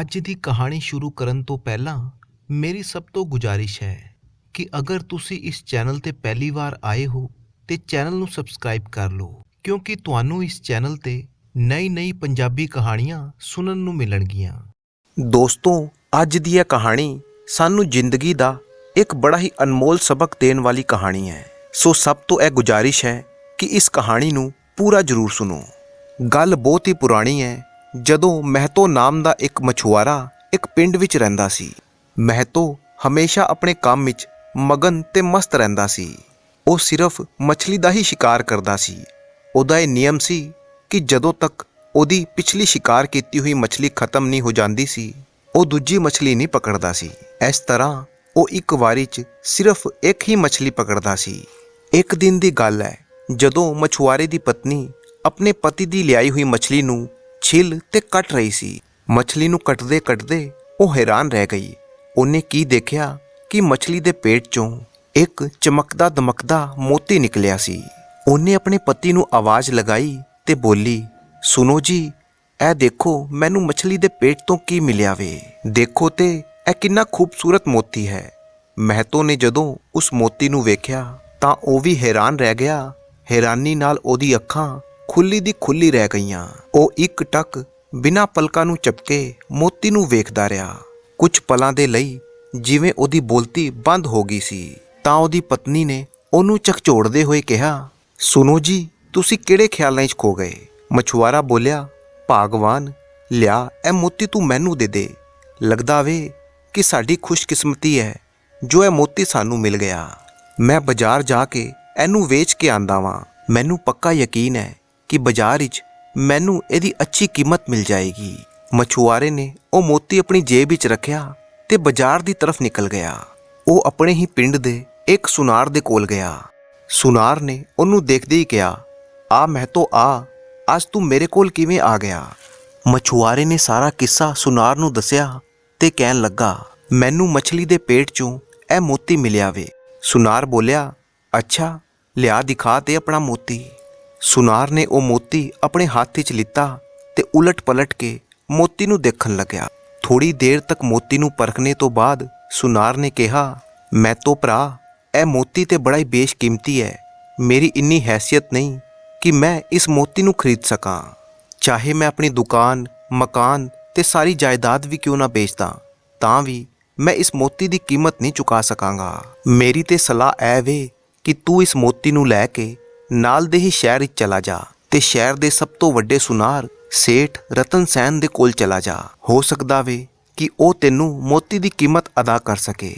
ਅੱਜ ਦੀ ਕਹਾਣੀ ਸ਼ੁਰੂ ਕਰਨ ਤੋਂ ਪਹਿਲਾਂ ਮੇਰੀ ਸਭ ਤੋਂ ਗੁਜ਼ਾਰਿਸ਼ ਹੈ ਕਿ ਅਗਰ ਤੁਸੀਂ ਇਸ ਚੈਨਲ ਤੇ ਪਹਿਲੀ ਵਾਰ ਆਏ ਹੋ ਤੇ ਚੈਨਲ ਨੂੰ ਸਬਸਕ੍ਰਾਈਬ ਕਰ ਲਓ, ਕਿਉਂਕਿ ਤੁਹਾਨੂੰ ਇਸ ਚੈਨਲ ਤੇ ਨਈ-ਨਈ ਪੰਜਾਬੀ ਕਹਾਣੀਆਂ ਸੁਣਨ ਨੂੰ ਮਿਲਣਗੀਆਂ। ਦੋਸਤੋ, ਅੱਜ ਦੀ ਇਹ ਕਹਾਣੀ ਸਾਨੂੰ ਜ਼ਿੰਦਗੀ ਦਾ ਇੱਕ ਬੜਾ ਹੀ ਅਨਮੋਲ ਸਬਕ ਦੇਣ ਵਾਲੀ ਕਹਾਣੀ ਹੈ। ਸੋ ਸਭ ਤੋਂ ਇਹ ਗੁਜ਼ਾਰਿਸ਼ ਹੈ ਕਿ ਇਸ ਕਹਾਣੀ ਨੂੰ ਪੂਰਾ ਜ਼ਰੂਰ ਸੁਣੋ। ਗੱਲ ਬਹੁਤ ਹੀ ਪੁਰਾਣੀ ਹੈ ਜਦੋਂ ਮਹਿਤੋ ਨਾਮ ਦਾ ਇੱਕ ਮਛੁਆਰਾ ਇੱਕ ਪਿੰਡ ਵਿੱਚ ਰਹਿੰਦਾ ਸੀ, ਮਹਿਤੋ ਹਮੇਸ਼ਾ ਆਪਣੇ ਕੰਮ ਵਿੱਚ ਮਗਨ ਤੇ ਮਸਤ ਰਹਿੰਦਾ ਸੀ। ਉਹ ਸਿਰਫ ਮੱਛਲੀ ਦਾ ਹੀ ਸ਼ਿਕਾਰ ਕਰਦਾ ਸੀ। ਉਹਦਾ ਇਹ ਨਿਯਮ ਸੀ ਕਿ ਜਦੋਂ ਤੱਕ ਉਹਦੀ ਪਿਛਲੀ ਸ਼ਿਕਾਰ ਕੀਤੀ ਹੋਈ ਮੱਛਲੀ ਖਤਮ ਨਹੀਂ ਹੋ ਜਾਂਦੀ ਸੀ, ਉਹ ਦੂਜੀ ਮੱਛਲੀ ਨਹੀਂ ਪਕੜਦਾ ਸੀ। ਇਸ ਤਰ੍ਹਾਂ ਉਹ ਇੱਕ ਵਾਰੀ 'ਚ ਸਿਰਫ ਇੱਕ ਹੀ ਮੱਛਲੀ ਪਕੜਦਾ ਸੀ। ਇੱਕ ਦਿਨ ਦੀ ਗੱਲ ਹੈ, ਜਦੋਂ ਮਛੁਆਰੇ ਦੀ ਪਤਨੀ ਆਪਣੇ ਪਤੀ ਦੀ ਲਿਆਈ ਹੋਈ ਮੱਛਲੀ ਨੂੰ ਛਿੱਲ ਤੇ ਕੱਟ ਰਹੀ ਸੀ। ਮੱਛਲੀ ਨੂੰ ਕੱਟਦੇ ਕੱਟਦੇ ਉਹ ਹੈਰਾਨ ਰਹਿ ਗਈ। ਉਹਨੇ ਕੀ ਦੇਖਿਆ ਕਿ ਮੱਛਲੀ ਦੇ ਪੇਟ 'ਚੋਂ ਇੱਕ ਚਮਕਦਾ ਦਮਕਦਾ ਮੋਤੀ ਨਿਕਲਿਆ ਸੀ। ਉਹਨੇ ਆਪਣੇ ਪਤੀ ਨੂੰ ਆਵਾਜ਼ ਲਗਾਈ ਤੇ ਬੋਲੀ, ਸੁਣੋ ਜੀ, ਇਹ ਦੇਖੋ ਮੈਨੂੰ ਮੱਛਲੀ ਦੇ ਪੇਟ ਤੋਂ ਕੀ ਮਿਲਿਆ ਵੇ। ਦੇਖੋ ਤੇ ਇਹ ਕਿੰਨਾ ਖੂਬਸੂਰਤ ਮੋਤੀ ਹੈ। ਮਹਿਤੋ ਨੇ ਜਦੋਂ ਉਸ ਮੋਤੀ ਨੂੰ ਵੇਖਿਆ ਤਾਂ ਉਹ ਵੀ ਹੈਰਾਨ ਰਹਿ ਗਿਆ। ਹੈਰਾਨੀ ਨਾਲ ਉਹਦੀ ਅੱਖਾਂ ਖੁੱਲੀ ਦੀ ਖੁੱਲੀ ਰਹਿ ਗਈਆਂ। ਉਹ ਇੱਕ ਟੱਕ ਬਿਨਾਂ ਪਲਕਾਂ ਨੂੰ ਝਪਕੇ ਮੋਤੀ ਨੂੰ ਵੇਖਦਾ ਰਿਹਾ। ਕੁਝ ਪਲਾਂ ਦੇ ਲਈ ਜਿਵੇਂ ਉਹਦੀ ਬੋਲਤੀ ਬੰਦ ਹੋ ਗਈ ਸੀ, ਤਾਂ ਉਹਦੀ ਪਤਨੀ ਨੇ ਉਹਨੂੰ ਝਕਝੋੜਦੇ ਹੋਏ ਕਿਹਾ, ਸੁਣੋ ਜੀ, ਤੁਸੀਂ ਕਿਹੜੇ ਖਿਆਲਾਂ 'ਚ ਖੋ ਗਏ? ਮਛੁਆਰਾ ਬੋਲਿਆ, ਭਾਗਵਾਨ, ਲਿਆ, ਇਹ ਮੋਤੀ ਤੂੰ ਮੈਨੂੰ ਦੇ ਦੇ। ਲੱਗਦਾ ਵੇ ਕਿ ਸਾਡੀ ਖੁਸ਼ਕਿਸਮਤੀ ਹੈ, ਜੋ ਇਹ ਮੋਤੀ ਸਾਨੂੰ ਮਿਲ ਗਿਆ। ਮੈਂ ਬਾਜ਼ਾਰ ਜਾ ਕੇ ਇਹਨੂੰ ਵੇਚ ਕੇ ਆਂਦਾ ਵਾਂ। ਮੈਨੂੰ ਪੱਕਾ ਯਕੀਨ ਹੈ ਕਿ ਬਾਜ਼ਾਰ ਵਿੱਚ ਮੈਨੂੰ ਇਹਦੀ ਅੱਛੀ ਕੀਮਤ ਮਿਲ ਜਾਏਗੀ। ਮਛੁਆਰੇ ਨੇ ਉਹ ਮੋਤੀ ਆਪਣੀ ਜੇਬ ਵਿੱਚ ਰੱਖਿਆ ਤੇ ਬਾਜ਼ਾਰ ਦੀ ਤਰਫ ਨਿਕਲ ਗਿਆ। ਉਹ ਆਪਣੇ ਹੀ ਪਿੰਡ ਦੇ ਇੱਕ ਸੁਨਾਰ ਦੇ ਕੋਲ ਗਿਆ। ਸੁਨਾਰ ਨੇ ਉਹਨੂੰ ਦੇਖਦੇ ਹੀ ਕਿਹਾ, ਆ, ਮੈਂ ਤੋਂ ਆ। ਅੱਜ ਤੂੰ ਮੇਰੇ ਕੋਲ ਕਿਵੇਂ ਆ ਗਿਆ? ਮਛੁਆਰੇ ਨੇ ਸਾਰਾ ਕਿੱਸਾ ਸੁਨਾਰ ਨੂੰ ਦੱਸਿਆ ਤੇ ਕਹਿਣ ਲੱਗਾ, ਮੈਨੂੰ ਮੱਛਲੀ ਦੇ ਪੇਟ 'ਚੋਂ ਇਹ ਮੋਤੀ ਮਿਲਿਆ ਵੇ। ਸੁਨਾਰ ਬੋਲਿਆ, ਅੱਛਾ, ਲਿਆ, ਦਿਖਾ ਤੇ ਆਪਣਾ ਮੋਤੀ। ਸੁਨਾਰ ਨੇ ਉਹ ਮੋਤੀ ਆਪਣੇ ਹੱਥ 'ਚ ਲਿੱਤਾ ਤੇ ਉਲਟ-ਪਲਟ ਕੇ ਮੋਤੀ ਨੂੰ ਦੇਖਣ ਲੱਗਿਆ। ਥੋੜੀ ਦੇਰ ਤੱਕ ਮੋਤੀ ਨੂੰ ਪਰਖਣੇ ਤੋਂ ਬਾਅਦ ਸੁਨਾਰ ਨੇ ਕਿਹਾ, ਮੈਂ ਤੋਂ ਭਰਾ, ਇਹ ਮੋਤੀ ਤੇ ਬੜਾ ਹੀ ਬੇਸ਼ਕੀਮਤੀ ਹੈ। ਮੇਰੀ ਇੰਨੀ ਹੈਸੀਅਤ ਨਹੀਂ ਕਿ ਮੈਂ ਇਸ ਮੋਤੀ ਨੂੰ ਖਰੀਦ ਸਕਾਂ। ਚਾਹੇ ਮੈਂ ਆਪਣੀ ਦੁਕਾਨ, ਮਕਾਨ ਤੇ ਸਾਰੀ ਜਾਇਦਾਦ ਵੀ ਕਿਉਂ ਨਾ ਵੇਚਦਾ, ਤਾਂ ਵੀ ਮੈਂ ਇਸ ਮੋਤੀ ਦੀ ਕੀਮਤ ਨਹੀਂ ਚੁਕਾ ਸਕਾਂਗਾ। ਮੇਰੀ ਤੇ ਸਲਾਹ ਐ ਵੇ ਕਿ ਤੂੰ ਇਸ ਮੋਤੀ ਨੂੰ ਲੈ ਕੇ ਨਾਲ ਦੇ ਹੀ ਸ਼ਹਿਰ ਵਿੱਚ ਚਲਾ ਜਾ ਤੇ ਸ਼ਹਿਰ ਦੇ ਸਭ ਤੋਂ ਵੱਡੇ ਸੁਨਾਰ ਸੇਠ ਰਤਨ ਸੈਨ ਦੇ ਕੋਲ ਚਲਾ ਜਾ। ਹੋ ਸਕਦਾ ਵੇ ਕਿ ਉਹ ਤੈਨੂੰ ਮੋਤੀ ਦੀ ਕੀਮਤ ਅਦਾ ਕਰ ਸਕੇ।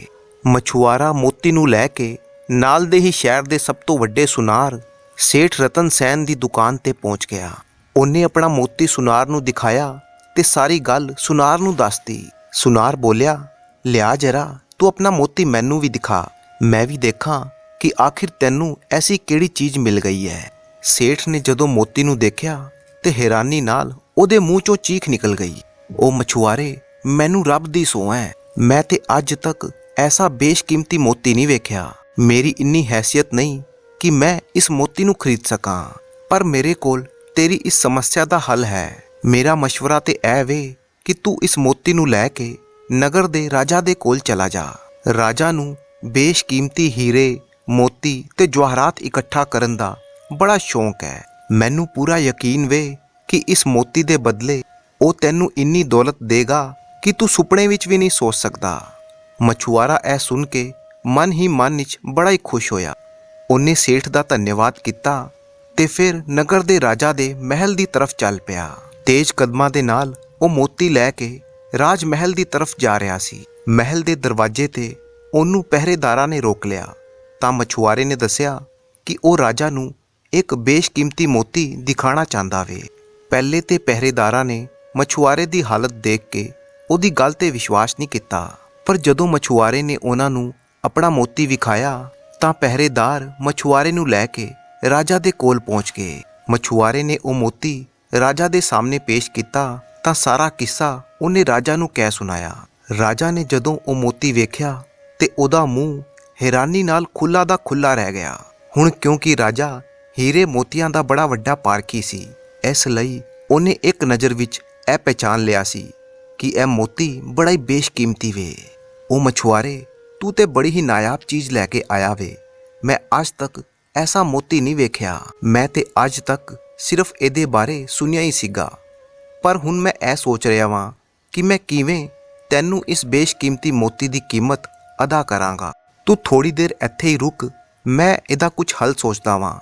ਮਛੁਆਰਾ ਮੋਤੀ ਨੂੰ ਲੈ ਕੇ ਨਾਲ ਦੇ ਹੀ ਸ਼ਹਿਰ ਦੇ ਸਭ ਤੋਂ ਵੱਡੇ ਸੁਨਾਰ ਸੇਠ ਰਤਨ ਸੈਨ ਦੀ ਦੁਕਾਨ ਤੇ ਪਹੁੰਚ ਗਿਆ। ਉਹਨੇ ਆਪਣਾ ਮੋਤੀ ਸੁਨਾਰ ਨੂੰ ਦਿਖਾਇਆ ਤੇ ਸਾਰੀ ਗੱਲ ਸੁਨਾਰ ਨੂੰ ਦੱਸਤੀ। ਸੁਨਾਰ ਬੋਲਿਆ, ਲਿਆ ਜਰਾ, ਤੂੰ ਆਪਣਾ ਮੋਤੀ ਮੈਨੂੰ ਵੀ ਦਿਖਾ, ਮੈਂ ਵੀ ਦੇਖਾਂ ਕਿ ਆਖਿਰ ਤੈਨੂੰ ਐਸੀ ਕਿਹੜੀ ਚੀਜ਼ ਮਿਲ ਗਈ ਹੈ ਸੇਠ ਨੇ ਜਦੋਂ ਮੋਤੀ ਨੂੰ ਦੇਖਿਆ ਤੇ ਹੈਰਾਨੀ ਨਾਲ ਉਹਦੇ ਮੂੰਹ ਚੋਂ ਚੀਖ ਨਿਕਲ ਗਈ ਉਹ ਮਛੁਆਰੇ ਮੈਨੂੰ ਰੱਬ ਦੀ ਸੋਹ ਹੈ ਮੈਂ ਤੇ ਅੱਜ ਤੱਕ ਐਸਾ ਬੇਸ਼ਕੀਮਤੀ ਮੋਤੀ ਨਹੀਂ ਵੇਖਿਆ ਮੇਰੀ ਇੰਨੀ ਹੈਸੀਅਤ ਨਹੀਂ ਕਿ ਮੈਂ ਇਸ ਮੋਤੀ ਨੂੰ ਖਰੀਦ ਸਕਾਂ ਪਰ ਮੇਰੇ ਕੋਲ ਤੇਰੀ ਇਸ ਸਮੱਸਿਆ ਦਾ ਹੱਲ ਹੈ ਮੇਰਾ مشورہ ਤੇ ਐ ਵੇ ਕਿ ਤੂੰ ਇਸ ਮੋਤੀ ਨੂੰ ਲੈ ਕੇ ਨਗਰ ਦੇ ਰਾਜਾ ਦੇ ਕੋਲ ਚਲਾ ਜਾ ਰਾਜਾ ਨੂੰ ਬੇਸ਼ਕੀਮਤੀ ਹੀਰੇ ਮੋਤੀ ਤੇ ਜਵਾਹਰਾਤ ਇਕੱਠਾ ਕਰਨ ਦਾ ਬੜਾ ਸ਼ੌਂਕ ਹੈ। ਮੈਨੂੰ ਪੂਰਾ ਯਕੀਨ ਵੇ ਕਿ ਇਸ ਮੋਤੀ ਦੇ ਬਦਲੇ ਉਹ ਤੈਨੂੰ ਇੰਨੀ ਦੌਲਤ ਦੇਗਾ ਕਿ ਤੂੰ ਸੁਪਨੇ ਵਿੱਚ ਵੀ ਨਹੀਂ ਸੋਚ ਸਕਦਾ। ਮਛੁਆਰਾ ਇਹ ਸੁਣ ਕੇ ਮਨ ਹੀ ਮਨ ਵਿੱਚ ਬੜਾ ਹੀ ਖੁਸ਼ ਹੋਇਆ। ਉਹਨੇ ਸੇਠ ਦਾ ਧੰਨਵਾਦ ਕੀਤਾ ਤੇ ਫਿਰ ਨਗਰ ਦੇ ਰਾਜਾ ਦੇ ਮਹਿਲ ਦੀ ਤਰਫ ਚੱਲ ਪਿਆ। ਤੇਜ਼ ਕਦਮਾਂ ਦੇ ਨਾਲ ਉਹ ਮੋਤੀ ਲੈ ਕੇ ਰਾਜ ਮਹਿਲ ਦੀ ਤਰਫ ਜਾ ਰਿਹਾ ਸੀ। ਮਹਿਲ ਦੇ ਦਰਵਾਜ਼ੇ ਤੇ ਉਹਨੂੰ ਪਹਿਰੇਦਾਰਾਂ ਨੇ ਰੋਕ ਲਿਆ। ਤਾਂ ਮਛੁਆਰੇ ਨੇ ਦੱਸਿਆ ਕਿ ਉਹ ਰਾਜਾ ਨੂੰ ਇੱਕ ਬੇਸ਼ਕੀਮਤੀ ਮੋਤੀ ਦਿਖਾਣਾ ਚਾਹੁੰਦਾ ਵੇ। ਪਹਿਲੇ ਤੇ ਪਹਿਰੇਦਾਰਾਂ ਨੇ ਮਛੁਆਰੇ ਦੀ ਹਾਲਤ ਦੇਖ ਕੇ ਉਹਦੀ ਗੱਲ ਤੇ ਵਿਸ਼ਵਾਸ ਨਹੀਂ ਕੀਤਾ। ਪਰ ਜਦੋਂ ਮਛੁਆਰੇ ਨੇ ਉਹਨਾਂ ਨੂੰ ਆਪਣਾ ਮੋਤੀ ਵਿਖਾਇਆ, ਤਾਂ ਪਹਿਰੇਦਾਰ ਮਛੁਆਰੇ ਨੂੰ ਲੈ ਕੇ ਰਾਜਾ ਦੇ ਕੋਲ ਪਹੁੰਚ ਗਏ। ਮਛੁਆਰੇ ਨੇ ਉਹ ਮੋਤੀ ਰਾਜਾ ਦੇ ਸਾਹਮਣੇ ਪੇਸ਼ ਕੀਤਾ, ਤਾਂ ਸਾਰਾ ਕਿੱਸਾ ਉਹਨੇ ਰਾਜਾ ਨੂੰ ਕਹਿ ਸੁਣਾਇਆ। ਰਾਜਾ ਨੇ ਜਦੋਂ ਉਹ ਮੋਤੀ ਵੇਖਿਆ ਤੇ ਉਹਦਾ ਮੂੰਹ ਹੈਰਾਨੀ ਨਾਲ ਖੁੱਲਾ ਦਾ ਖੁੱਲਾ ਰਹਿ ਗਿਆ। ਹੁਣ ਕਿਉਂਕਿ ਰਾਜਾ ਹੀਰੇ ਮੋਤੀਆਂ ਦਾ ਬੜਾ ਵੱਡਾ ਪਾਰਕੀ ਸੀ, ਇਸ ਲਈ ਉਹਨੇ ਇੱਕ ਨਜ਼ਰ ਵਿੱਚ ਇਹ ਪਛਾਣ ਲਿਆ ਸੀ ਕਿ ਇਹ ਮੋਤੀ ਬੜਾ ਹੀ ਬੇਸ਼ਕੀਮਤੀ ਵੇ। ਉਹ ਮਛੁਆਰੇ, ਤੂੰ ਤੇ ਬੜੀ ਹੀ ਨਾਯਾਬ ਚੀਜ਼ ਲੈ ਕੇ ਆਇਆ ਵੇ। ਮੈਂ ਅੱਜ ਤੱਕ ਐਸਾ ਮੋਤੀ ਨਹੀਂ ਵੇਖਿਆ। ਮੈਂ ਤੇ ਅੱਜ ਤੱਕ ਸਿਰਫ ਇਹਦੇ ਬਾਰੇ ਸੁਣਿਆ ਹੀ ਸੀਗਾ। ਪਰ ਹੁਣ ਮੈਂ ਇਹ ਸੋਚ ਰਿਹਾ ਵਾਂ ਕਿ ਮੈਂ ਕਿਵੇਂ ਤੈਨੂੰ ਇਸ ਬੇਸ਼ਕੀਮਤੀ ਮੋਤੀ ਦੀ ਕੀਮਤ ਅਦਾ ਕਰਾਂਗਾ। ਤੂੰ ਥੋੜੀ ਦੇਰ ਇੱਥੇ ਹੀ ਰੁਕ ਮੈਂ ਇਹਦਾ ਕੁਝ ਹੱਲ ਸੋਚਦਾ ਵਾਂ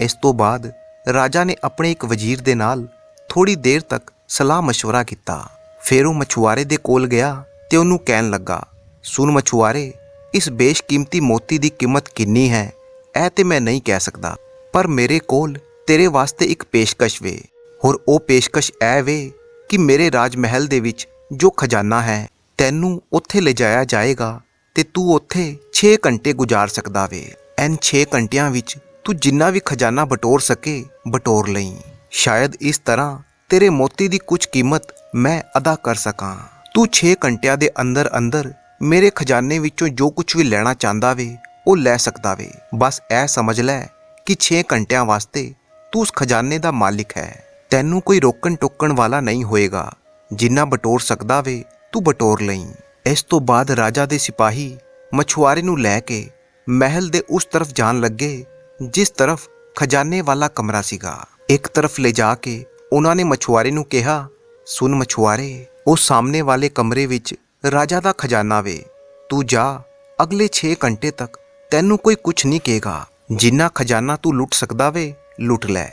ਇਸ ਤੋਂ ਬਾਅਦ ਰਾਜਾ ਨੇ ਆਪਣੇ ਇੱਕ ਵਜ਼ੀਰ ਦੇ ਨਾਲ ਥੋੜੀ ਦੇਰ ਤੱਕ ਸਲਾਹ مشورہ ਕੀਤਾ ਫਿਰ ਉਹ ਮਛੁਆਰੇ ਦੇ ਕੋਲ ਗਿਆ ਤੇ ਉਹਨੂੰ ਕਹਿਣ ਲੱਗਾ ਸੁਣ ਮਛੁਆਰੇ ਇਸ ਬੇਸ਼ਕੀਮਤੀ ਮੋਤੀ ਦੀ ਕੀਮਤ ਕਿੰਨੀ ਹੈ ਇਹ ਤੇ ਮੈਂ ਨਹੀਂ ਕਹਿ ਸਕਦਾ ਪਰ ਮੇਰੇ ਕੋਲ ਤੇਰੇ ਵਾਸਤੇ ਇੱਕ ਪੇਸ਼ਕਸ਼ ਵੇ ਹੋਰ ਉਹ ਪੇਸ਼ਕਸ਼ ਇਹ ਵੇ ਕਿ ਮੇਰੇ ਰਾਜ ਮਹਿਲ ਦੇ ਵਿੱਚ ਜੋ ਖਜ਼ਾਨਾ ਹੈ ਤੈਨੂੰ ਉੱਥੇ ਲਿਜਾਇਆ ਜਾਏਗਾ ਤੇ ਤੂੰ ਉੱਥੇ 6 ਘੰਟੇ ਗੁਜ਼ਾਰ ਸਕਦਾ ਵੇ। ਐਨ 6 ਘੰਟਿਆਂ ਵਿੱਚ ਤੂੰ ਜਿੰਨਾ ਵੀ ਖਜ਼ਾਨਾ ਬਟੋਰ ਸਕੇ, ਬਟੋਰ ਲਈ। ਸ਼ਾਇਦ ਇਸ ਤਰ੍ਹਾਂ ਤੇਰੇ ਮੋਤੀ ਦੀ ਕੁਝ ਕੀਮਤ ਮੈਂ ਅਦਾ ਕਰ ਸਕਾਂ। ਤੂੰ 6 ਘੰਟਿਆਂ ਦੇ ਅੰਦਰ ਅੰਦਰ ਮੇਰੇ ਖਜ਼ਾਨੇ ਵਿੱਚੋਂ ਜੋ ਕੁਝ ਵੀ ਲੈਣਾ ਚਾਹੁੰਦਾ ਵੇ, ਉਹ ਲੈ ਸਕਦਾ ਵੇ। ਬਸ ਇਹ ਸਮਝ ਲੈ ਕਿ 6 ਘੰਟਿਆਂ ਵਾਸਤੇ ਤੂੰ ਉਸ ਖਜ਼ਾਨੇ ਦਾ ਮਾਲਿਕ ਹੈ। ਤੈਨੂੰ ਕੋਈ ਰੋਕਣ ਟੋਕਣ ਵਾਲਾ ਨਹੀਂ ਹੋਏਗਾ। ਜਿੰਨਾ ਬਟੋਰ ਸਕਦਾ ਵੇ, ਤੂੰ ਬਟੋਰ ਲਈ। ਇਸ ਤੋਂ ਬਾਅਦ ਰਾਜਾ ਦੇ ਸਿਪਾਹੀ ਮਛੁਆਰੇ ਨੂੰ ਲੈ ਕੇ ਮਹਿਲ ਦੇ ਉਸ ਤਰਫ ਜਾਣ ਲੱਗੇ, ਜਿਸ ਤਰਫ ਖਜ਼ਾਨੇ ਵਾਲਾ ਕਮਰਾ ਸੀਗਾ। ਇੱਕ ਤਰਫ ਲੈ ਜਾ ਕੇ ਉਹਨਾਂ ਨੇ ਮਛੁਆਰੇ ਨੂੰ ਕਿਹਾ, ਸੁਣ ਮਛੁਆਰੇ, ਉਹ ਸਾਹਮਣੇ ਵਾਲੇ ਕਮਰੇ ਵਿੱਚ ਰਾਜਾ ਦਾ ਖਜ਼ਾਨਾ ਵੇ। ਤੂੰ ਜਾ, ਅਗਲੇ 6 ਘੰਟੇ ਤੱਕ ਤੈਨੂੰ ਕੋਈ ਕੁਝ ਨਹੀਂ ਕਹੇਗਾ। ਜਿੰਨਾ ਖਜ਼ਾਨਾ ਤੂੰ ਲੁੱਟ ਸਕਦਾ ਵੇ, ਲੁੱਟ ਲੈ।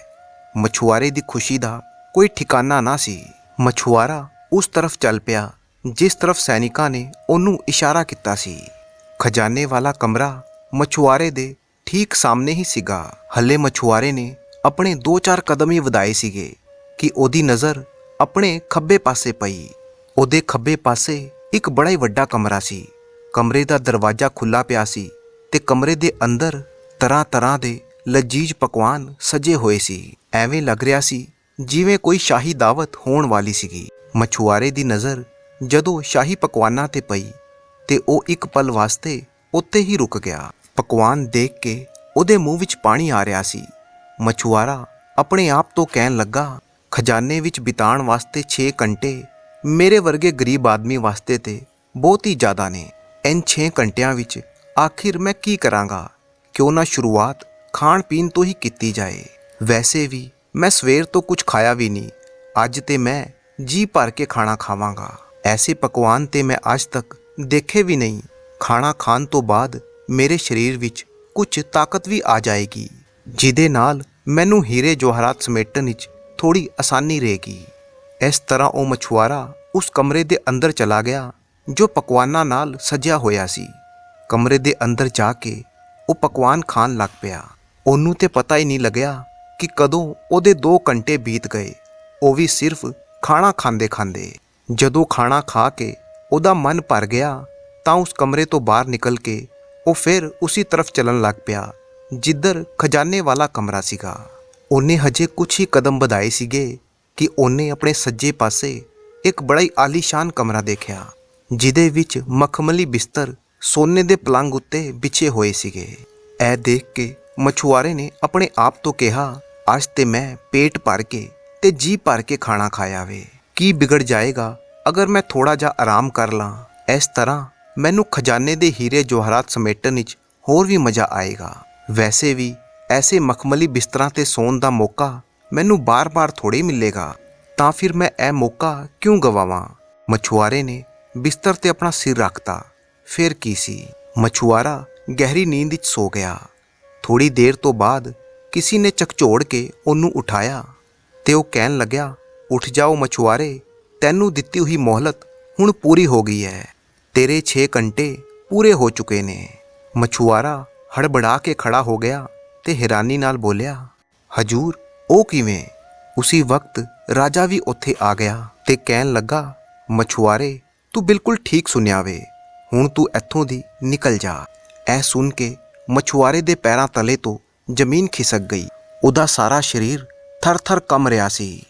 ਮਛੁਆਰੇ ਦੀ ਖੁਸ਼ੀ ਦਾ ਕੋਈ ਠਿਕਾਨਾ ਨਾ ਸੀ। ਮਛੁਆਰਾ ਉਸ ਤਰਫ ਚੱਲ ਪਿਆ। ਜਿਸ ਤਰਫ ਸੈਨਿਕਾਂ ਨੇ ਉਹਨੂੰ ਇਸ਼ਾਰਾ ਕੀਤਾ ਸੀ, ਖਜ਼ਾਨੇ ਵਾਲਾ ਕਮਰਾ ਮਛੁਆਰੇ ਦੇ ਠੀਕ ਸਾਹਮਣੇ ਹੀ ਸੀਗਾ। ਹੱਲੇ ਮਛੁਆਰੇ ਨੇ ਆਪਣੇ 2-4 ਕਦਮ ਹੀ ਵਧਾਏ ਸੀਗੇ ਕਿ ਉਹਦੀ ਨਜ਼ਰ ਆਪਣੇ ਖੱਬੇ ਪਾਸੇ ਪਈ। ਉਹਦੇ ਖੱਬੇ ਪਾਸੇ ਇੱਕ ਬੜਾ ਹੀ ਵੱਡਾ ਕਮਰਾ ਸੀ। ਕਮਰੇ ਦਾ ਦਰਵਾਜ਼ਾ ਖੁੱਲਾ ਪਿਆ ਸੀ ਤੇ ਕਮਰੇ ਦੇ ਅੰਦਰ ਤਰ੍ਹਾਂ-ਤਰ੍ਹਾਂ ਦੇ ਲਜੀਜ ਪਕਵਾਨ ਸਜੇ ਹੋਏ ਸੀ। ਐਵੇਂ ਲੱਗ ਰਿਹਾ ਸੀ ਜਿਵੇਂ ਕੋਈ ਸ਼ਾਹੀ ਦਾਵਤ ਹੋਣ ਵਾਲੀ ਸੀਗੀ। ਮਛੁਆਰੇ ਦੀ ਨਜ਼ਰ ਜਦੋਂ ਸ਼ਾਹੀ ਪਕਵਾਨਾਂ ਤੇ ਪਈ ਤੇ ਉਹ ਇੱਕ ਪਲ ਵਾਸਤੇ ਉੱਤੇ ਹੀ ਰੁਕ ਗਿਆ। ਪਕਵਾਨ ਦੇਖ ਕੇ ਉਹਦੇ ਮੂੰਹ ਵਿੱਚ ਪਾਣੀ ਆ ਰਿਹਾ ਸੀ। ਮਛੁਆਰਾ ਆਪਣੇ ਆਪ ਤੋਂ ਕਹਿਣ ਲੱਗਾ, ਖਜ਼ਾਨੇ ਵਿੱਚ ਬਿਤਾਉਣ ਵਾਸਤੇ 6 ਘੰਟੇ ਮੇਰੇ ਵਰਗੇ ਗਰੀਬ ਆਦਮੀ ਵਾਸਤੇ ਤੇ ਬਹੁਤ ਹੀ ਜ਼ਿਆਦਾ ਨੇ। ਇਨ 6 ਘੰਟਿਆਂ ਵਿੱਚ ਆਖਿਰ ਮੈਂ ਕੀ ਕਰਾਂਗਾ? ਕਿਉਂ ਨਾ ਸ਼ੁਰੂਆਤ ਖਾਣ ਪੀਣ ਤੋਂ ਹੀ ਕੀਤੀ ਜਾਏ। ਵੈਸੇ ਵੀ ਮੈਂ ਸਵੇਰ ਤੋਂ ਕੁਝ ਖਾਇਆ ਵੀ ਨਹੀਂ। ਅੱਜ ਤੇ ਮੈਂ ਜੀ ਭਰ ਕੇ ਖਾਣਾ ਖਾਵਾਂਗਾ। ਐਸੇ ਪਕਵਾਨ ਤੇ ਮੈਂ ਅੱਜ ਤੱਕ ਦੇਖੇ ਵੀ ਨਹੀਂ। ਖਾਣਾ ਖਾਣ ਤੋਂ ਬਾਅਦ ਮੇਰੇ ਸਰੀਰ ਵਿੱਚ ਕੁਝ ਤਾਕਤ ਵੀ ਆ ਜਾਏਗੀ, ਜਿਹਦੇ ਨਾਲ ਮੈਨੂੰ ਹੀਰੇ ਜਵਾਹਰਾਤ ਸਮੇਟਣ ਵਿੱਚ ਥੋੜੀ ਆਸਾਨੀ ਰਹੇਗੀ। ਇਸ ਤਰ੍ਹਾਂ ਉਹ ਮਛੁਆਰਾ ਉਸ ਕਮਰੇ ਦੇ ਅੰਦਰ ਚਲਾ ਗਿਆ, ਜੋ ਪਕਵਾਨਾਂ ਨਾਲ ਸਜਿਆ ਹੋਇਆ ਸੀ। ਕਮਰੇ ਦੇ ਅੰਦਰ ਜਾ ਕੇ ਉਹ ਪਕਵਾਨ ਖਾਣ ਲੱਗ ਪਿਆ। ਉਹਨੂੰ ਤੇ ਪਤਾ ਹੀ ਨਹੀਂ ਲੱਗਿਆ ਕਿ ਕਦੋਂ ਉਹਦੇ 2 ਘੰਟੇ ਬੀਤ ਗਏ। ਉਹ ਵੀ ਸਿਰਫ ਖਾਣਾ ਖਾਂਦੇ ਖਾਂਦੇ ਜਦੋਂ ਖਾਣਾ ਖਾ ਕੇ ਉਹਦਾ ਮਨ ਭਰ ਗਿਆ ਤਾਂ ਉਸ ਕਮਰੇ ਤੋਂ ਬਾਹਰ ਨਿਕਲ ਕੇ ਉਹ ਫਿਰ ਉਸੇ ਤਰਫ ਚੱਲਣ ਲੱਗ ਪਿਆ, ਜਿੱਧਰ ਖਜ਼ਾਨੇ ਵਾਲਾ ਕਮਰਾ ਸੀਗਾ। ਉਹਨੇ ਹਜੇ ਕੁਝ ਹੀ ਕਦਮ ਵਧਾਏ ਸੀਗੇ ਕਿ ਉਹਨੇ ਆਪਣੇ ਸੱਜੇ ਪਾਸੇ ਇੱਕ ਬੜਾ ਹੀ ਆਲੀਸ਼ਾਨ ਕਮਰਾ ਦੇਖਿਆ, ਜਿਹਦੇ ਵਿੱਚ ਮਖਮਲੀ ਬਿਸਤਰ ਸੋਨੇ ਦੇ ਪਲੰਗ ਉੱਤੇ ਵਿਛੇ ਹੋਏ ਸੀਗੇ। ਇਹ ਦੇਖ ਕੇ ਮਛੁਆਰੇ ਨੇ ਆਪਣੇ ਆਪ ਤੋਂ ਕਿਹਾ, ਅੱਜ ਤੇ ਮੈਂ ਪੇਟ ਭਰ ਕੇ ਤੇ ਜੀ ਭਰ ਕੇ ਖਾਣਾ ਖਾਇਆ ਵੇ। ਕੀ ਵਿਗੜ ਜਾਏਗਾ? ਅਗਰ ਮੈਂ ਥੋੜਾ ਜਿਹਾ ਆਰਾਮ ਕਰ ਲਾਂ, ਇਸ ਤਰ੍ਹਾਂ ਮੈਨੂੰ ਖਜ਼ਾਨੇ ਦੇ ਹੀਰੇ ਜਵਾਹਰਾਤ ਸਮੇਟਣ ਵਿੱਚ ਹੋਰ ਵੀ ਮਜ਼ਾ ਆਏਗਾ। ਵੈਸੇ ਵੀ ਐਸੇ ਮਖਮਲੀ ਬਿਸਤਰਾਂ ਤੇ ਸੌਣ ਦਾ ਮੌਕਾ ਮੈਨੂੰ ਬਾਰ-ਬਾਰ ਥੋੜੀ ਮਿਲੇਗਾ, ਤਾਂ ਫਿਰ ਮੈਂ ਇਹ ਮੌਕਾ ਕਿਉਂ ਗਵਾਵਾਂ? ਮਛੁਆਰੇ ਨੇ ਬਿਸਤਰ ਤੇ ਆਪਣਾ ਸਿਰ ਰੱਖਤਾ। ਫਿਰ ਕੀ ਸੀ? ਮਛੁਆਰਾ ਗਹਿਰੀ ਨੀਂਦ ਵਿੱਚ ਸੋ ਗਿਆ। ਥੋੜੀ ਦੇਰ ਤੋਂ ਬਾਅਦ ਕਿਸੇ ਨੇ ਝਕਝੋੜ ਕੇ ਉਹਨੂੰ ਉਠਾਇਆ ਤੇ ਉਹ ਕਹਿਣ ਲੱਗਿਆ ਉੱਠ ਜਾਓ ਮਛੁਆਰੇ, ਤੈਨੂੰ ਦਿੱਤੀ ਹੋਈ ਮੋਹਲਤ ਹੁਣ ਪੂਰੀ ਹੋ ਗਈ ਹੈ। ਤੇਰੇ 6 ਘੰਟੇ ਪੂਰੇ ਹੋ ਚੁੱਕੇ ਨੇ। ਮਛੁਆਰਾ ਹੜਬੜਾ ਕੇ ਖੜਾ ਹੋ ਗਿਆ ਤੇ ਹੈਰਾਨੀ ਨਾਲ ਬੋਲਿਆ, ਹਜੂਰ, ਉਹ ਕਿਵੇਂ? ਉਸੇ ਵਕਤ ਰਾਜਾ ਵੀ ਉੱਥੇ ਆ ਗਿਆ ਤੇ ਕਹਿਣ ਲੱਗਾ, ਮਛੁਆਰੇ, ਤੂੰ ਬਿਲਕੁਲ ਠੀਕ ਸੁਣਿਆ ਵੇ। ਹੁਣ ਤੂੰ ਇੱਥੋਂ ਦੀ ਨਿਕਲ ਜਾ। ਇਹ ਸੁਣ ਕੇ ਮਛੁਆਰੇ ਦੇ ਪੈਰਾਂ ਤਲੇ ਤੋਂ ਜ਼ਮੀਨ ਖਿਸਕ ਗਈ। ਉਹਦਾ ਸਾਰਾ ਸਰੀਰ ਥਰ-ਥਰ ਕੰਬ ਰਿਹਾ ਸੀ।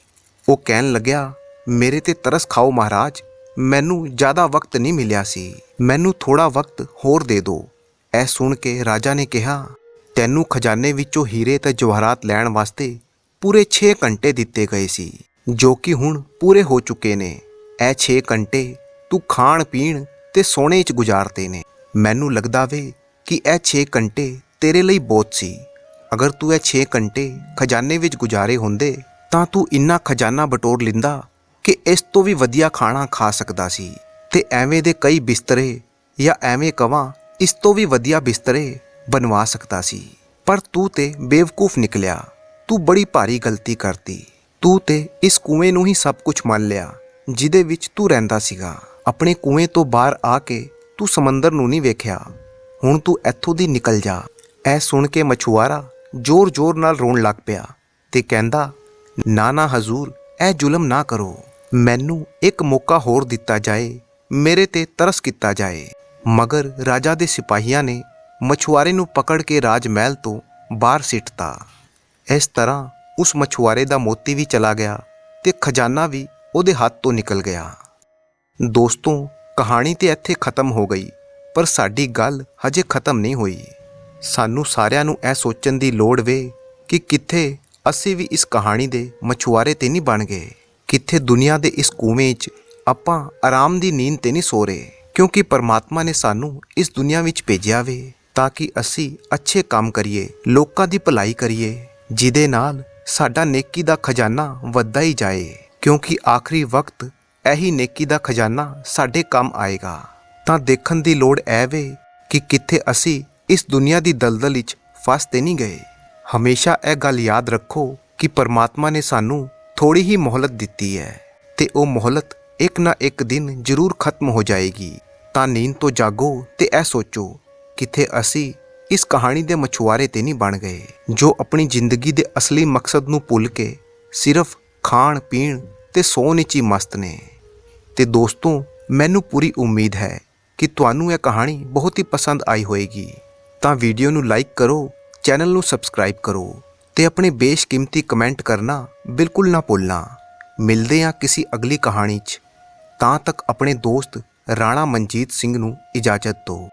ਉਹ ਕਹਿਣ ਲੱਗਿਆ, ਮੇਰੇ ਤੇ ਤਰਸ ਖਾਓ ਮਹਾਰਾਜ, ਮੈਨੂੰ ਜ਼ਿਆਦਾ ਵਕਤ ਨਹੀਂ ਮਿਲਿਆ ਸੀ। ਮੈਨੂੰ ਥੋੜਾ ਵਕਤ ਹੋਰ ਦੇ ਦਿਓ। ਇਹ ਸੁਣ ਕੇ ਰਾਜਾ ਨੇ ਕਿਹਾ, ਤੈਨੂੰ ਖਜ਼ਾਨੇ ਵਿੱਚੋਂ ਹੀਰੇ ਤੇ ਜਵਾਹਰਾਤ ਲੈਣ ਵਾਸਤੇ ਪੂਰੇ 6 ਘੰਟੇ ਦਿੱਤੇ ਗਏ ਸੀ, ਜੋ ਕਿ ਹੁਣ ਪੂਰੇ ਹੋ ਚੁੱਕੇ ਨੇ। ਇਹ 6 ਘੰਟੇ ਤੂੰ ਖਾਣ, ਪੀਣ ਤੇ ਸੋਨੇ 'ਚ ਗੁਜ਼ਾਰਤੇ ਨੇ। ਮੈਨੂੰ ਲੱਗਦਾ ਵੇ ਕਿ ਇਹ 6 ਘੰਟੇ ਤੇਰੇ ਲਈ ਬਹੁਤ ਸੀ। ਅਗਰ ਤੂੰ ਇਹ 6 ਘੰਟੇ ਖਜ਼ਾਨੇ ਵਿੱਚ ਗੁਜ਼ਾਰੇ ਹੁੰਦੇ ਤਾਂ ਤੂੰ ਇੰਨਾ ਖਜ਼ਾਨਾ ਬਟੋਰ ਲਿੰਦਾ ਕਿ ਇਸ ਤੋਂ ਵੀ ਵਧੀਆ ਖਾਣਾ ਖਾ ਸਕਦਾ ਸੀ। ਤੇ ਐਵੇਂ ਦੇ ਕਈ ਬਿਸਤਰੇ ਜਾਂ ਐਵੇਂ ਕਵਾਂ ਇਸ ਤੋਂ ਵੀ ਵਧੀਆ ਬਿਸਤਰੇ ਬਣਵਾ ਸਕਦਾ ਸੀ। ਪਰ ਤੂੰ ਤੇ ਬੇਵਕੂਫ ਨਿਕਲਿਆ। ਤੂੰ ਬੜੀ ਭਾਰੀ ਗਲਤੀ ਕਰਤੀ। ਤੂੰ ਤੇ ਇਸ ਕੂਏ ਨੂੰ ਹੀ ਸਭ ਕੁਝ ਮੰਨ ਲਿਆ, ਜਿਹਦੇ ਵਿੱਚ ਤੂੰ ਰਹਿੰਦਾ ਸੀਗਾ। ਆਪਣੇ ਕੂਏ ਤੋਂ ਬਾਹਰ ਆ ਕੇ ਤੂੰ ਸਮੁੰਦਰ ਨੂੰ ਨਹੀਂ ਵੇਖਿਆ। ਹੁਣ ਤੂੰ ਇੱਥੋਂ ਦੀ ਨਿਕਲ ਜਾ। ਐ ਸੁਣ ਕੇ ਮਛੁਆਰਾ ਜ਼ੋਰ-ਜ਼ੋਰ ਨਾਲ ਰੋਣ ਲੱਗ ਪਿਆ ਤੇ ਕਹਿੰਦਾ ਨਾ ਨਾ ਹਜ਼ੂਰ, ਇਹ ਜ਼ੁਲਮ ਨਾ ਕਰੋ। ਮੈਨੂੰ ਇੱਕ ਮੌਕਾ ਹੋਰ ਦਿੱਤਾ ਜਾਏ, ਮੇਰੇ ਤੇ ਤਰਸ ਕੀਤਾ ਜਾਏ। ਮਗਰ ਰਾਜਾ ਦੇ ਸਿਪਾਹੀਆਂ ਨੇ ਮਛੁਆਰੇ ਨੂੰ ਪਕੜ ਕੇ ਰਾਜ ਮਹਿਲ ਤੋਂ ਬਾਹਰ ਸਿੱਟਤਾ। ਇਸ ਤਰ੍ਹਾਂ ਉਸ ਮਛੁਆਰੇ ਦਾ ਮੋਤੀ ਵੀ ਚਲਾ ਗਿਆ ਤੇ ਖਜ਼ਾਨਾ ਵੀ ਉਹਦੇ ਹੱਥ ਤੋਂ ਨਿਕਲ ਗਿਆ। ਦੋਸਤੋ, ਕਹਾਣੀ ਤੇ ਇੱਥੇ ਖਤਮ ਹੋ ਗਈ, ਪਰ ਸਾਡੀ ਗੱਲ ਹਜੇ ਖਤਮ ਨਹੀਂ ਹੋਈ। ਸਾਨੂੰ ਸਾਰਿਆਂ ਨੂੰ ਇਹ ਸੋਚਣ ਦੀ ਲੋੜ ਵੇ ਕਿ ਕਿੱਥੇ ਅਸੀਂ ਵੀ ਇਸ ਕਹਾਣੀ ਦੇ ਮਛੁਆਰੇ ਤੇ ਨਹੀਂ ਬਣ ਗਏ। ਕਿੱਥੇ ਦੁਨੀਆ ਦੇ ਇਸ ਕੂਵੇਂ 'ਚ ਆਪਾਂ ਆਰਾਮ ਦੀ ਨੀਂਦ ਤੇ ਨਹੀਂ ਸੋ ਰਹੇ। ਕਿਉਂਕਿ ਪਰਮਾਤਮਾ ਨੇ ਸਾਨੂੰ ਇਸ ਦੁਨੀਆ ਵਿੱਚ ਭੇਜਿਆ ਵੇ ਤਾਂ ਕਿ ਅਸੀਂ ਅੱਛੇ ਕੰਮ ਕਰੀਏ, ਲੋਕਾਂ ਦੀ ਭਲਾਈ ਕਰੀਏ, ਜਿਹਦੇ ਨਾਲ ਸਾਡਾ ਨੇਕੀ ਦਾ ਖਜ਼ਾਨਾ ਵੱਧਦਾ ਹੀ ਜਾਏ। ਕਿਉਂਕਿ ਆਖਰੀ ਵਕਤ ਇਹੀ ਨੇਕੀ ਦਾ ਖਜ਼ਾਨਾ ਸਾਡੇ ਕੰਮ ਆਏਗਾ। ਤਾਂ ਦੇਖਣ ਦੀ ਲੋੜ ਐ ਵੇ ਕਿ ਕਿੱਥੇ ਅਸੀਂ ਇਸ ਦੁਨੀਆ ਦੀ ਦਲਦਲ ਵਿੱਚ ਫਸ ਤੇ ਨਹੀਂ ਗਏ। ਹਮੇਸ਼ਾ ਇਹ ਗੱਲ ਯਾਦ ਰੱਖੋ ਕਿ ਪਰਮਾਤਮਾ ਨੇ ਸਾਨੂੰ ਥੋੜੀ ਹੀ ਮੋਹਲਤ ਦਿੱਤੀ ਹੈ ਤੇ ਉਹ ਮੋਹਲਤ ਇੱਕ ਨਾ ਇੱਕ ਦਿਨ ਜ਼ਰੂਰ ਖਤਮ ਹੋ ਜਾਏਗੀ। ਤਾਂ ਨੀਂਦ ਤੋਂ ਜਾਗੋ ਤੇ ਇਹ ਸੋਚੋ, ਕਿਥੇ ਅਸੀਂ ਇਸ ਕਹਾਣੀ ਦੇ ਮਛੁਆਰੇ ਤੇ ਨਹੀਂ ਬਣ ਗਏ, ਜੋ ਆਪਣੀ ਜ਼ਿੰਦਗੀ ਦੇ ਅਸਲੀ ਮਕਸਦ ਨੂੰ ਭੁੱਲ ਕੇ ਸਿਰਫ ਖਾਣ, ਪੀਣ ਤੇ ਸੌਣ ਵਿੱਚ ਹੀ ਮਸਤ ਨੇ। ਤੇ ਦੋਸਤੋ, ਮੈਨੂੰ ਪੂਰੀ ਉਮੀਦ ਹੈ ਕਿ ਤੁਹਾਨੂੰ ਇਹ ਕਹਾਣੀ ਬਹੁਤ ਹੀ ਪਸੰਦ ਆਈ ਹੋਵੇਗੀ ਤਾਂ ਵੀਡੀਓ ਨੂੰ ਲਾਈਕ ਕਰੋ ਚੈਨਲ ਨੂੰ ਸਬਸਕ੍ਰਾਈਬ ਕਰੋ ਤੇ ਆਪਣੇ ਬੇਸ਼ਕੀਮਤੀ ਕਮੈਂਟ ਕਰਨਾ ਬਿਲਕੁਲ ਨਾ ਭੁੱਲਣਾ। ਮਿਲਦੇ ਹਾਂ ਕਿਸੇ ਅਗਲੀ ਕਹਾਣੀ 'ਚ। ਤਾਂ ਤੱਕ ਆਪਣੇ ਦੋਸਤ ਰਾਣਾ ਮਨਜੀਤ ਸਿੰਘ ਨੂੰ ਇਜਾਜ਼ਤ ਦਿਓ।